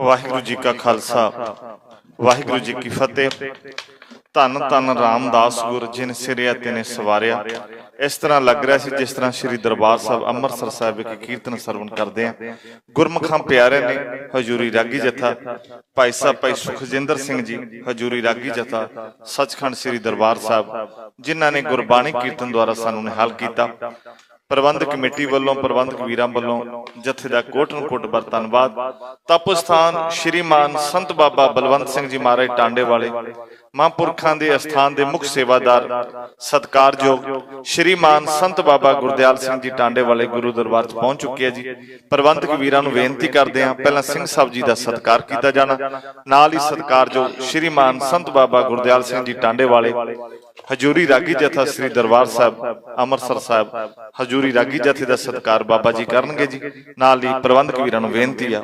ਵਾਹਿਗੁਰੂ ਜੀ ਕਾ ਖਾਲਸਾ। ਵਾਹਿਗੁਰੂ ਜੀ ਕੀ ਫਤਿਹ। ਧੰਨ ਧੰਨ ਰਾਮਦਾਸ ਗੁਰ ਜਿਨ ਸਿਰਿਆ ਤਿਨੇ ਸਵਾਰਿਆ। ਇਸ ਤਰ੍ਹਾਂ ਲੱਗ ਰਿਹਾ ਸੀ ਜਿਸ ਤਰ੍ਹਾਂ ਸ੍ਰੀ ਦਰਬਾਰ ਸਾਹਿਬ ਅੰਮ੍ਰਿਤਸਰ ਸਾਹਿਬ ਵਿਖੇ ਕੀਰਤਨ ਸਰਵਣ ਕਰਦੇ ਆ। ਗੁਰਮੁਖਾਂ ਪਿਆਰੇ ਨੇ ਹਜੂਰੀ ਰਾਗੀ ਜਥਾ। ਭਾਈ ਸਾਹਿਬ, ਭਾਈ ਸੁਖਜਿੰਦਰ ਸਿੰਘ ਜੀ, ਹਜੂਰੀ ਰਾਗੀ ਜਥਾ। ਸੱਚਖੰਡ ਸ੍ਰੀ ਦਰਬਾਰ ਸਾਹਿਬ, ਜਿਨ੍ਹਾਂ ਨੇ ਗੁਰਬਾਣੀ ਕੀਰਤਨ ਦੁਆਰਾ ਸਾਨੂੰ ਨਿਹਾਲ ਕੀਤਾ। ਪ੍ਰਬੰਧਕ ਕਮੇਟੀ ਵੱਲੋਂ ਪ੍ਰਬੰਧਕ ਵੀਰਾਂ ਵੱਲੋਂ ਜਥੇ ਦਾ ਕੋਟਨ ਕੋਟ ਬਰ ਧੰਨਵਾਦ। ਤਪ ਸਥਾਨ ਸ਼੍ਰੀਮਾਨ ਸੰਤ ਬਾਬਾ ਬਲਵੰਤ ਸਿੰਘ ਜੀ ਮਹਾਰਾਜ ਟਾਂਡੇ ਵਾਲੇ ਮਹਾਂਪੁਰਖਾਂ ਦੇ ਅਸਥਾਨ ਦੇ ਮੁੱਖ ਸੇਵਾਦਾਰ ਸਤਕਾਰਯੋਗ ਸ਼੍ਰੀਮਾਨ ਸੰਤ ਬਾਬਾ ਗੁਰਦਿਆਲ ਸਿੰਘ ਜੀ ਟਾਂਡੇ ਵਾਲੇ ਗੁਰੂ ਦਰਬਾਰ 'ਚ ਪਹੁੰਚ ਚੁੱਕੇ ਆ ਜੀ। ਪ੍ਰਬੰਧਕ ਵੀਰਾਂ ਨੂੰ ਬੇਨਤੀ ਕਰਦੇ ਆ ਪਹਿਲਾਂ ਸਿੰਘ ਸਾਹਿਬ ਜੀ ਦਾ ਸਤਕਾਰ ਕੀਤਾ ਜਾਣਾ। ਨਾਲ ਹੀ ਸਤਕਾਰਯੋਗ ਸ਼੍ਰੀਮਾਨ ਸੰਤ ਬਾਬਾ ਗੁਰਦਿਆਲ ਸਿੰਘ ਜੀ ਟਾਂਡੇ ਵਾਲੇ। ਹਜੂਰੀ ਰਾਗੀ ਜਥਾ ਸ੍ਰੀ ਦਰਬਾਰ ਸਾਹਿਬ, ਅੰਮ੍ਰਿਤਸਰ ਸਾਹਿਬ, ਹਜੂਰੀ ਰਾਗੀ ਜਥੇ ਦਾ ਸਤਕਾਰ ਬਾਬਾ ਜੀ ਕਰਨਗੇ ਜੀ। ਨਾਲ ਹੀ ਪ੍ਰਬੰਧਕ ਵੀਰਾਂ ਨੂੰ ਬੇਨਤੀ ਆ,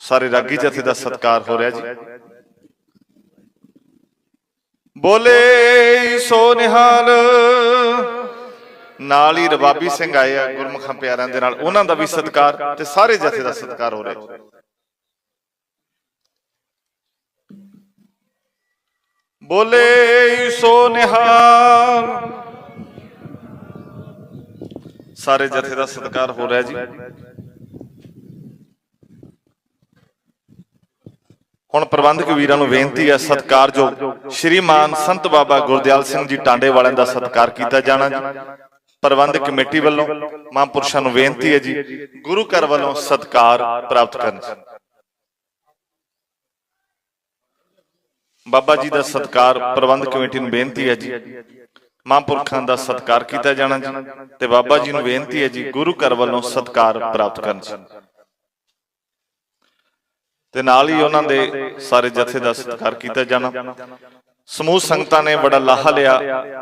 ਸਾਰੇ ਰਾਗੀ ਜਥੇ ਦਾ ਸਤਕਾਰ ਹੋ ਰਿਹਾ ਜੀ। ਬੋਲੇ ਸੋ ਨਿਹਾਲ ਨਾਲ ਹੀ ਰਬਾਬੀ ਸਿੰਘ ਆਏ ਆ ਗੁਰਮੁਖਾਂ ਪਿਆਰਿਆਂ ਦੇ ਨਾਲ, ਉਹਨਾਂ ਦਾ ਵੀ ਸਤਕਾਰ ਤੇ ਸਾਰੇ ਜਥੇ ਦਾ ਸਤਕਾਰ ਹੋ ਰਿਹਾ ਬੋਲੇ ਸੋ ਨਿਹਾਲ। ਸਾਰੇ ਜਥੇ ਦਾ ਸਤਿਕਾਰ ਹੋ ਰਿਹਾ ਜੀ। ਹੁਣ ਪ੍ਰਬੰਧਕ ਵੀਰਾਂ ਨੂੰ ਬੇਨਤੀ ਹੈ ਸਤਿਕਾਰਯੋਗ ਸ਼੍ਰੀਮਾਨ ਸੰਤ ਬਾਬਾ ਗੁਰਦਿਆਲ ਸਿੰਘ ਜੀ ਟਾਂਡੇ ਵਾਲਿਆਂ ਦਾ ਸਤਿਕਾਰ ਕੀਤਾ ਜਾਣਾ ਜੀ। ਪ੍ਰਬੰਧਕ ਕਮੇਟੀ ਵੱਲੋਂ, ਮਹਾਂਪੁਰਸ਼ਾਂ ਨੂੰ ਬੇਨਤੀ ਹੈ ਜੀ, ਗੁਰੂ ਘਰ ਵੱਲੋਂ ਸਤਿਕਾਰ ਪ੍ਰਾਪਤ ਕਰਨ। ਬਾਬਾ ਜੀ ਦਾ ਸਤਕਾਰ ਪ੍ਰਬੰਧਕ ਕਮੇਟੀ ਨੂੰ ਬੇਨਤੀ ਹੈ ਜੀ। ਮਹਾਂਪੁਰਖਾਂ ਦਾ ਸਤਕਾਰ ਕੀਤਾ ਜਾਣਾ ਜੀ ਤੇ ਬਾਬਾ ਜੀ ਨੂੰ ਬੇਨਤੀ ਹੈ ਜੀ ਗੁਰੂ ਘਰ ਵੱਲੋਂ ਸਤਕਾਰ ਪ੍ਰਾਪਤ ਕਰਨ ਜੀ ਤੇ ਨਾਲ ਹੀ ਉਹਨਾਂ ਦੇ ਸਾਰੇ ਜਥੇ ਦਾ ਸਤਕਾਰ ਕੀਤਾ ਜਾਣਾ। ਸਮੂਹ ਸੰਗਤਾਂ ਨੇ ਬੜਾ ਲਾਹਾ ਲਿਆ।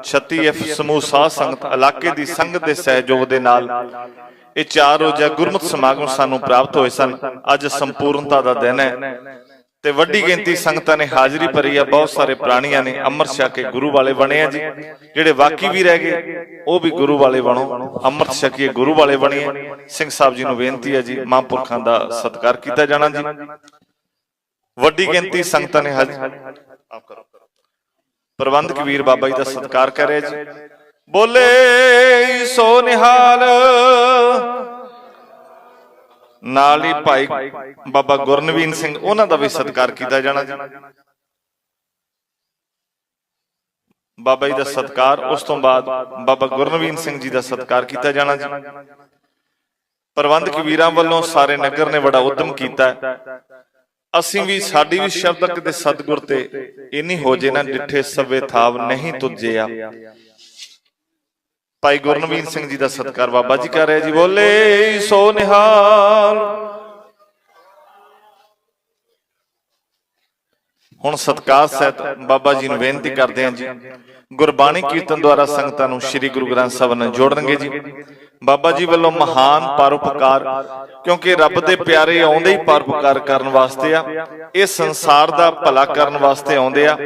36F ਸਮੂਹ ਸਾਧ ਸੰਗਤ ਇਲਾਕੇ ਦੀ ਸੰਗਤ ਦੇ ਸਹਿਯੋਗ ਦੇ ਨਾਲ ਇਹ ਚਾਰ ਰੋਜ਼ਾ ਗੁਰਮਤਿ ਸਮਾਗਮ ਸਾਨੂੰ ਪ੍ਰਾਪਤ ਹੋਏ ਸਨ। ਅੱਜ ਸੰਪੂਰਨਤਾ ਦਾ ਦਿਨ ਹੈ। ਤੇ ਵੱਡੀ ਗਿਣਤੀ ਸੰਗਤਾਂ ਨੇ ਹਾਜ਼ਰੀ ਭਰੀ ਆ ਬਹੁਤ ਸਾਰੇ ਪ੍ਰਾਣੀਆਂ ਨੇ ਅੰਮ੍ਰਿਤ ਛਕ ਕੇ ਗੁਰੂ ਵਾਲੇ ਬਣੇ ਆ ਜੀ। ਜਿਹੜੇ ਬਾਕੀ ਵੀ ਰਹਿ ਗਏ ਉਹ ਵੀ ਗੁਰੂ ਵਾਲੇ ਬਣੋ। ਅੰਮ੍ਰਿਤ ਛਕੀਏ ਗੁਰੂ ਵਾਲੇ ਬਣੀਏ ਸਿੰਘ ਸਾਹਿਬ ਜੀ ਨੂੰ ਬੇਨਤੀ ਹੈ ਜੀ ਮਹਾਂਪੁਰਖਾਂ ਦਾ ਸਤਿਕਾਰ ਕੀਤਾ ਜਾਣਾ ਜੀ। ਵੱਡੀ ਗਿਣਤੀ ਸੰਗਤਾਂ ਨੇ ਹਾਜ਼ਰੀ ਆਪ ਕਰੋ। ਪ੍ਰਬੰਧਕ ਵੀਰ ਬਾਬਾ ਜੀ ਦਾ ਸਤਿਕਾਰ ਕਰਿਆ ਜੀ। ਬੋਲੇ ਸੋ ਨਿਹਾਲ। ਨਾਲ ਹੀ ਭਾਈ ਬਾਬਾ ਗੁਰਨਵੀਨ ਸਿੰਘ, ਉਹਨਾਂ ਦਾ ਵੀ ਸਤਿਕਾਰ ਕੀਤਾ ਜਾਣਾ ਜੀ। ਬਾਬਾ ਜੀ ਦਾ ਸਤਿਕਾਰ, ਉਸ ਤੋਂ ਬਾਅਦ ਬਾਬਾ ਗੁਰਨਵੀਨ ਸਿੰਘ ਜੀ ਦਾ ਸਤਿਕਾਰ ਕੀਤਾ ਜਾਣਾ ਜੀ। ਪ੍ਰਬੰਧਕ ਵੀਰਾਂ ਵੱਲੋਂ ਸਾਰੇ ਨਗਰ ਨੇ ਬੜਾ ਉਦਮ ਕੀਤਾ। ਅਸੀਂ ਵੀ ਸਾਡੀ ਵੀ ਸ਼ਬਦ ਕਿਤੇ ਸਤਿਗੁਰ ਤੇ ਇੰਨੀ ਹੋ ਜੇ ਨਾ ਡਿੱਠੇ ਸਵੇ ਥਾਵ ਨਹੀਂ ਤੁਝਿਆ। ਭਾਈ ਗੁਰਨਵੀਨ ਸਿੰਘ ਜੀ ਦਾ ਸਤਿਕਾਰ ਬਾਬਾ ਜੀ ਕਰ ਰਹੇ ਜੀ ਬੋਲੇ ਸੋ ਨਿਹਾਲ। ਹੁਣ ਸਤਕਾਰ ਸਹਿਤ ਬਾਬਾ ਜੀ ਨੂੰ ਬੇਨਤੀ ਕਰਦੇ ਹਾਂ ਜੀ। ਗੁਰਬਾਣੀ ਕੀਰਤਨ ਦੁਆਰਾ ਸੰਗਤਾਂ ਨੂੰ ਸ੍ਰੀ ਗੁਰੂ ਗ੍ਰੰਥ ਸਾਹਿਬ ਨਾਲ ਜੋੜਨਗੇ ਜੀ। ਬਾਬਾ ਜੀ ਵੱਲੋਂ ਮਹਾਨ ਪਰਉਪਕਾਰ ਕਿਉਂਕਿ ਰੱਬ ਦੇ ਪਿਆਰੇ ਆਉਂਦੇ ਹੀ ਪਰਉਪਕਾਰ ਕਰਨ ਵਾਸਤੇ ਆ। ਇਹ ਸੰਸਾਰ ਦਾ ਭਲਾ ਕਰਨ ਵਾਸਤੇ ਆਉਂਦੇ ਆ।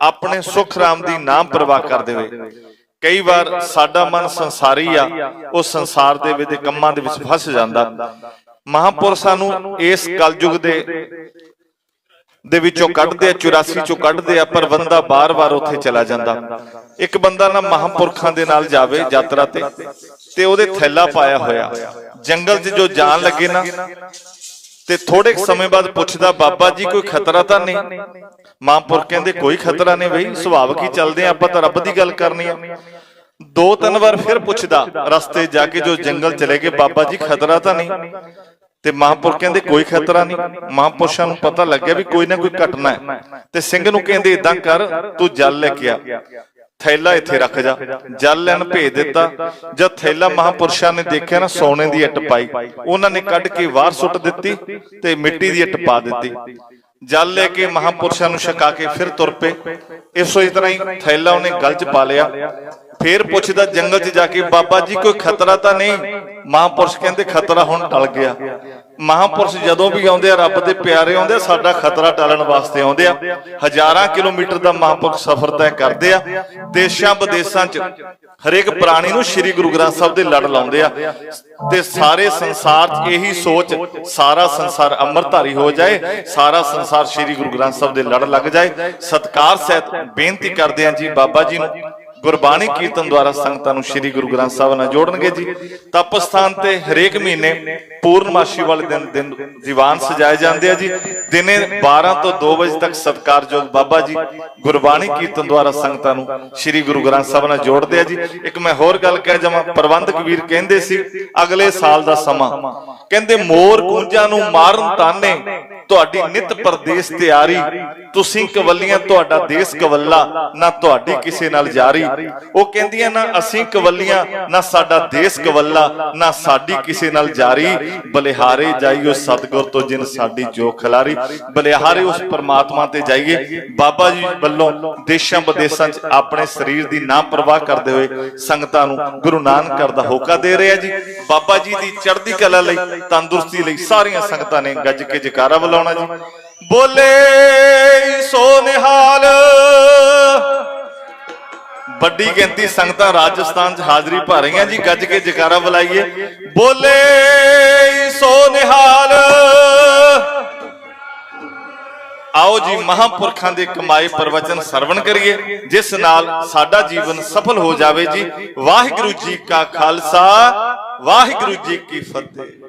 ਆਪਣੇ ਸੁਖ ਰਾਮ ਦੀ ਨਾਮ ਪ੍ਰਵਾਹ ਕਰਦੇ ਹੋਏ ਕਈ ਵਾਰ ਸਾਡਾ ਮਨ ਸੰਸਾਰੀ ਆ, ਉਹ ਸੰਸਾਰ ਦੇ ਵਿੱਚ ਕੰਮਾਂ ਦੇ ਵਿੱਚ ਫਸ ਜਾਂਦਾ। ਮਹਾਪੁਰਸ਼ਾਂ ਨੂੰ ਇਸ ਕਲਯੁਗ ਦੇ ਦੇ ਵਿੱਚੋਂ ਕੱਢਦੇ ਆ 84 ਚੋਂ ਕੱਢਦੇ ਆ, ਪਰ ਬੰਦਾ ਬਾਰ-ਬਾਰ ਉੱਥੇ ਚਲਾ ਜਾਂਦਾ। ਇੱਕ ਬੰਦਾ ਨਾ ਮਹਾਂਪੁਰਖਾਂ ਦੇ ਨਾਲ ਜਾਵੇ ਯਾਤਰਾ ਤੇ ਤੇ ਉਹਦੇ ਥੈਲਾ ਪਾਇਆ ਹੋਇਆ। ਜੰਗਲ 'ਚ ਜੋ ਜਾਣ ਲੱਗੇ ਨਾ ਤੇ ਥੋੜੇ ਸਮੇਂ ਬਾਅਦ ਪੁੱਛਦਾ, ਬਾਬਾ ਜੀ, ਕੋਈ ਖਤਰਾ ਤਾਂ ਨਹੀਂ? ਮਹਾਂਪੁਰਖ ਕਹਿੰਦੇ, ਕੋਈ ਖਤਰਾ ਨਹੀਂ ਬਈ, ਸੁਭਾਵਕ ਹੀ ਚੱਲਦੇ ਆਪਾਂ ਤਾਂ ਰੱਬ ਦੀ ਗੱਲ ਕਰਨੀ ਆ। ਦੋ ਤਿੰਨ ਵਾਰ ਫਿਰ ਪੁੱਛਦਾ, ਰਸਤੇ ਜਾ ਕੇ ਜੋ ਜੰਗਲ ਚਲੇ ਗਏ, ਬਾਬਾ ਜੀ, ਖਤਰਾ ਤਾਂ ਨਹੀਂ? ਤੇ ਮਹਾਂਪੁਰਖ ਕਹਿੰਦੇ, ਕੋਈ ਖਤਰਾ ਨਹੀਂ। ਮਹਾਂਪੁਰਸ਼ਾਂ ਨੂੰ ਪਤਾ ਲੱਗਿਆ ਵੀ ਕੋਈ ਨਾ ਕੋਈ ਘਟਨਾ ਹੈ। ਤੇ ਸਿੰਘ ਨੂੰ ਕਹਿੰਦੇ ਇਦਾਂ ਕਰ, ਤੂੰ ਜਲ ਲੈ ਕੇ ਆ। ਥੈਲਾ ਇੱਥੇ ਰੱਖ ਜਾ। ਜਲ ਲੈਣ ਭੇਜ ਦਿੱਤਾ। ਜਦ ਥੈਲਾ ਮਹਾਂਪੁਰਸ਼ਾਂ ਨੇ ਦੇਖਿਆ ਨਾ ਸੋਨੇ ਦੀ ਇੱਟ ਪਾਈ। ਉਹਨਾਂ ਨੇ ਕੱਢ ਕੇ ਬਾਹਰ ਸੁੱਟ ਦਿੱਤੀ ਤੇ ਮਿੱਟੀ ਦੀ ਇੱਟ ਪਾ ਦਿੱਤੀ। ਜਲ ਲੈ ਕੇ ਮਹਾਂਪੁਰਸ਼ਾਂ ਨੂੰ ਛਕਾ ਕੇ ਫਿਰ ਤੁਰ ਪਏ। ਇਸੋ ਇਸ ਤਰ੍ਹਾਂ ਹੀ ਥੈਲਾ ਉਹਨੇ ਗਲ 'ਚ ਪਾ ਲਿਆ। ਫਿਰ ਪੁੱਛਦਾ ਜੰਗਲ 'ਚ ਜਾ ਕੇ ਬਾਬਾ ਜੀ ਕੋਈ ਖਤਰਾ ਤਾਂ ਨਹੀਂ। ਮਹਾਂਪੁਰਸ਼ ਕਹਿੰਦੇ ਖਤਰਾ ਹੁਣ ਟਲ ਗਿਆ। ਮਹਾਂਪੁਰਸ਼ ਜਦੋਂ ਵੀ ਆਉਂਦੇ ਆ, ਰੱਬ ਦੇ ਪਿਆਰੇ ਆਉਂਦੇ ਆ, ਸਾਡਾ ਖਤਰਾ ਟਲਣ ਵਾਸਤੇ ਆਉਂਦੇ ਆ। ਹਜ਼ਾਰਾਂ ਕਿਲੋਮੀਟਰ ਦਾ ਮਹਾਂਪੁਰਖ ਸਫ਼ਰ ਤੈਅ ਕਰਦੇ ਆ। ਦੇਸ਼ਾਂ ਵਿਦੇਸ਼ਾਂ 'ਚ ਹਰੇਕ ਪ੍ਰਾਣੀ ਨੂੰ ਸ੍ਰੀ ਗੁਰੂ ਗ੍ਰੰਥ ਸਾਹਿਬ ਦੇ ਲੜ ਲਾਉਂਦੇ ਆ। ਤੇ ਸਾਰੇ ਸੰਸਾਰ 'ਚ ਇਹੀ ਸੋਚ, ਸਾਰਾ ਸੰਸਾਰ ਅੰਮ੍ਰਿਤਧਾਰੀ ਹੋ ਜਾਏ, ਸਾਰਾ ਸੰਸਾਰ ਸ੍ਰੀ ਗੁਰੂ ਗ੍ਰੰਥ ਸਾਹਿਬ ਦੇ ਲੜ ਲੱਗ ਜਾਏ। ਸਤਕਾਰ ਸਹਿਤ ਬੇਨਤੀ ਕਰਦੇ ਆ ਜੀ ਬਾਬਾ ਜੀ ਨੂੰ। ਗੁਰਬਾਣੀ ਕੀਰਤਨ ਦੁਆਰਾ ਸੰਗਤਾਂ ਨੂੰ ਸ੍ਰੀ ਗੁਰੂ ਗ੍ਰੰਥ ਸਾਹਿਬ ਨਾਲ ਜੋੜਨਗੇ ਜੀ। ਤਪ ਸਥਾਨ ਤੇ ਹਰੇਕ ਮਹੀਨੇ ਪੂਰਨਮਾਸ਼ੀ ਵਾਲੇ ਦਿਨ ਦਿਨ ਦੀਵਾਨ ਸਜਾਏ ਜਾਂਦੇ ਆ ਜੀ। ਦਿਨੇ 12 ਤੋਂ 2 ਵਜੇ ਤੱਕ ਸਤਕਾਰਯੋਗ ਬਾਬਾ ਜੀ ਗੁਰਬਾਣੀ ਕੀਰਤਨ ਦੁਆਰਾ ਸੰਗਤਾਂ ਨੂੰ ਸ੍ਰੀ ਗੁਰੂ ਗ੍ਰੰਥ ਸਾਹਿਬ ਨਾਲ ਜੋੜਦੇ ਆ ਜੀ। ਇੱਕ ਮੈਂ ਹੋਰ ਗੱਲ ਕਹਿ ਜਾਵਾਂ, ਪ੍ਰਬੰਧਕ ਵੀਰ ਕਹਿੰਦੇ ਸੀ, ਅਗਲੇ ਸਾਲ ਦਾ ਸਮਾਂ। ਕਹਿੰਦੇ ਮੋਰ ਕੁੰਜਾਂ ਨੂੰ ਮਾਰਨ ਤਾਨੇ ਤੁਹਾਡੀ ਨਿਤ ਪਰਦੇਸ ਤਿਆਰੀ ਤੁਸੀਂ ਕਵੱਲੀਆਂ ਤੁਹਾਡਾ ਦੇਸ਼ ਕਵੱਲਾ ਨਾ ਤੁਹਾਡੀ ਕਿਸੇ ਨਾਲ ਜਾਰੀ। ਉਹ ਕਹਿੰਦੀਆਂ ਨਾ ਅਸੀਂ ਕਵੱਲੀਆਂ ਨਾ ਸਾਡਾ ਦੇਸ਼ ਕਵੱਲਾ ਨਾ ਸਾਡੀ ਕਿਸੇ ਨਾਲ ਜਾਰੀ। ਬਲਿਹਾਰੇ ਜਾਈਓ ਸਤਿਗੁਰ ਤੋਂ ਜਿਨ ਸਾਡੀ ਜੋ ਖਿਲਾਰੀ। ਬਲਿਹਾਰੇ ਉਸ ਪਰਮਾਤਮਾ ਤੇ ਜਾਈਏ। ਬਾਬਾ ਜੀ ਵੱਲੋਂ ਦੇਸ਼ਾਂ ਵਿਦੇਸ਼ਾਂ 'ਚ ਆਪਣੇ ਸਰੀਰ ਦੀ ਨਾ ਪਰਵਾਹ ਕਰਦੇ ਹੋਏ ਸੰਗਤਾਂ ਨੂੰ ਗੁਰੂ ਨਾਨਕ ਦਾ ਹੋਕਾ ਦੇ ਰਿਹਾ ਜੀ। ਬਾਬਾ ਜੀ ਦੀ ਚੜ੍ਹਦੀ ਕਲਾ ਲਈ ਤੰਦਰੁਸਤੀ ਲਈ ਸਾਰੀਆਂ ਸੰਗਤਾਂ ਨੇ ਗੱਜ ਕੇ ਜਕਾਰਾ ਬੁਲਾਉਣਾ ਜੀ। ਬੋਲੇ ਸੋ ਨਿਹਾਲ। ਵੱਡੀ ਗਿਣਤੀ ਸੰਗਤਾਂ ਰਾਜਸਥਾਨ 'ਚ ਹਾਜ਼ਰੀ ਭਰ ਰਹੀਆਂ ਜੀ, ਗੱਜ ਕੇ ਜਕਾਰਾ ਬੁਲਾਈਏ। ਬੋਲੇ ਸੋ ਨਿਹਾਲ। ਆਓ ਜੀ, ਮਹਾਂਪੁਰਖਾਂ ਦੇ ਕਮਾਏ ਪ੍ਰਵਚਨ ਸਰਵਣ ਕਰੀਏ, ਜਿਸ ਨਾਲ ਸਾਡਾ ਜੀਵਨ ਸਫਲ ਹੋ ਜਾਵੇ ਜੀ। ਵਾਹਿਗੁਰੂ ਜੀ ਕਾ ਖਾਲਸਾ, ਵਾਹਿਗੁਰੂ ਜੀ ਕੀ ਫਤਿਹ।